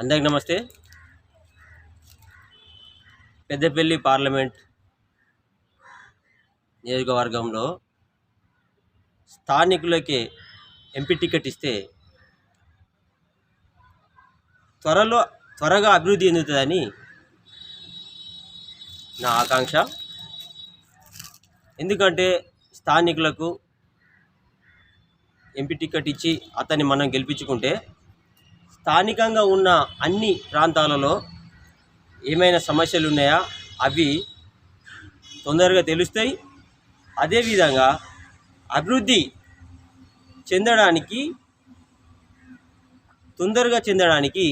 అందరికి నమస్తే. పెద్దపల్లి పార్లమెంట్ నియోజకవర్గంలో స్థానికులకి ఎంపీ టికెట్ ఇస్తే త్వరలో త్వరగా అభివృద్ధి చెందుతుందని నా ఆకాంక్ష. ఎందుకంటే స్థానికులకు ఎంపీ టికెట్ ఇచ్చి అతన్ని మనం గెలిపించుకుంటే స్థానికంగా ఉన్న అన్ని ప్రాంతాలలో ఏమైనా సమస్యలు ఉన్నాయా అవి తొందరగా తెలుస్తాయి. అదేవిధంగా అభివృద్ధి చెందడానికి తొందరగా చెందడానికి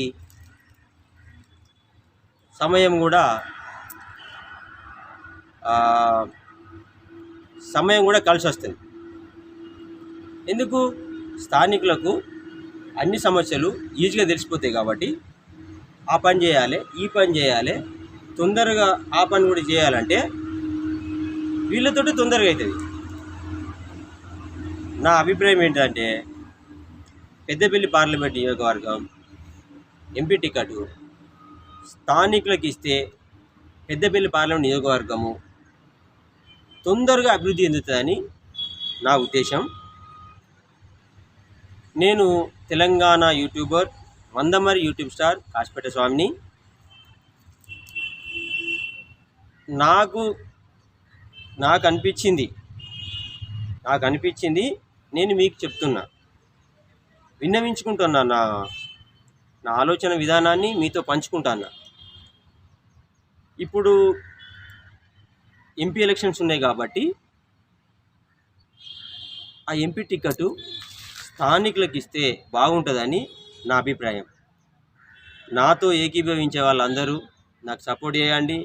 సమయం కూడా సమయం కూడా కలిసి వస్తుంది ఎందుకు? స్థానికులకు అన్ని సమస్యలు ఈజీగా తెలిసిపోతాయి కాబట్టి ఆ పని చేయాలి ఈ పని చేయాలి. తొందరగా ఆ పని కూడా చేయాలంటే వీళ్ళతోటి తొందరగా అవుతుంది. నా అభిప్రాయం ఏంటంటే పెద్దపల్లి పార్లమెంట్ నియోజకవర్గం ఎంపీ టికెట్ స్థానికులకు ఇస్తే పెద్దపల్లి పార్లమెంట్ నియోజకవర్గము తొందరగా అభివృద్ధి చెందుతుందని నా ఉద్దేశం. నేను Telangana YouTuber Mandamarri YouTube star Kasipeta స్వామిని. నాకు నాకు అనిపించింది నాకు అనిపించింది నేను మీకు చెప్తున్నా. విన్నవించుకుంటున్నా నా నా ఆలోచన విధానాన్ని మీతో పంచుకుంటాను ఇప్పుడు ఎంపీ ఎలక్షన్స్ ఉన్నాయి కాబట్టి ఆ ఎంపీ టికెట్ స్థానికులకు ఇస్తే బాగుంటుందని నా అభిప్రాయం. నాతో ఏకీభవించే వాళ్ళందరూ నాకు సపోర్ట్ చేయండి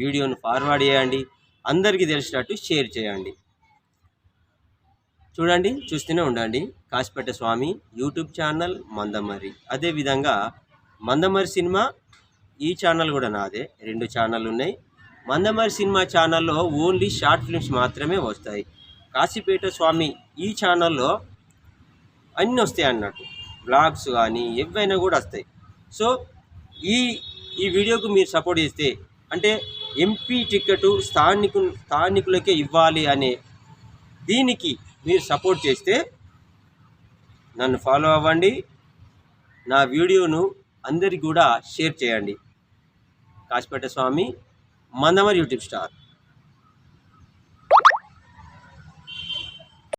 వీడియోను ఫార్వర్డ్ చేయండి అందరికీ తెలిసినట్టు షేర్ చేయండి. చూడండి చూస్తూనే ఉండండి. కాసిపేట స్వామి యూట్యూబ్ ఛానల్ మందమరి అదేవిధంగా మందమరి సినిమా ఈ ఛానల్ కూడా నాదే. రెండు ఛానల్ ఉన్నాయి. మందమరి సినిమా ఛానల్లో ఓన్లీ షార్ట్ ఫిల్మ్స్ మాత్రమే వస్తాయి. కాశీపేట స్వామి ఈ ఛానల్లో అన్నీ వస్తాయి అన్నట్టు. బ్లాగ్స్ కానీ ఏవైనా కూడా వస్తాయి. సో ఈ ఈ వీడియోకు మీరు సపోర్ట్ చేస్తే అంటే ఎంపీ టికెట్ స్థానికు స్థానికులకే ఇవ్వాలి అనే దీనికి మీరు సపోర్ట్ చేస్తే నన్ను ఫాలో అవ్వండి. నా వీడియోను అందరికి కూడా షేర్ చేయండి. Kasipeta Swamy Mandamarri YouTube star